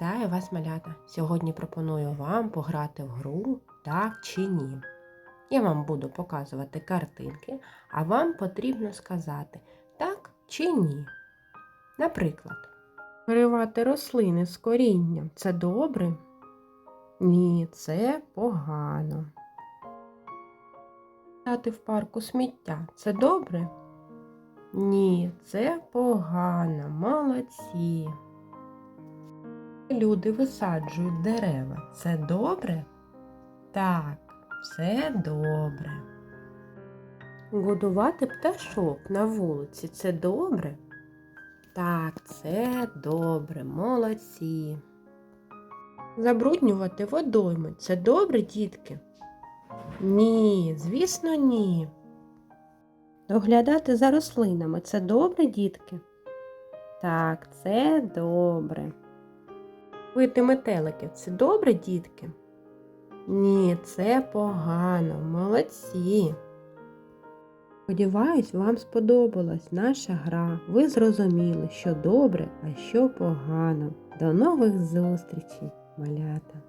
Вітаю вас, малята! Сьогодні пропоную вам пограти в гру так чи ні. Я вам буду показувати картинки, а вам потрібно сказати так чи ні. Наприклад, виривати рослини з корінням це добре? Ні, це погано. Дати в парку сміття це добре? Ні, це погано. Молодці. Люди висаджують дерева. Це добре? Так, все добре. Годувати пташок на вулиці це добре? Так, це добре, молодці. Забруднювати водойми це добре, дітки? Ні, звісно, ні. Доглядати за рослинами це добре, дітки? Так, це добре. Пити метеликів це добре, дітки? Ні, це погано, молодці. Сподіваюсь, вам сподобалась наша гра. Ви зрозуміли, що добре, а що погано. До нових зустрічей, малята!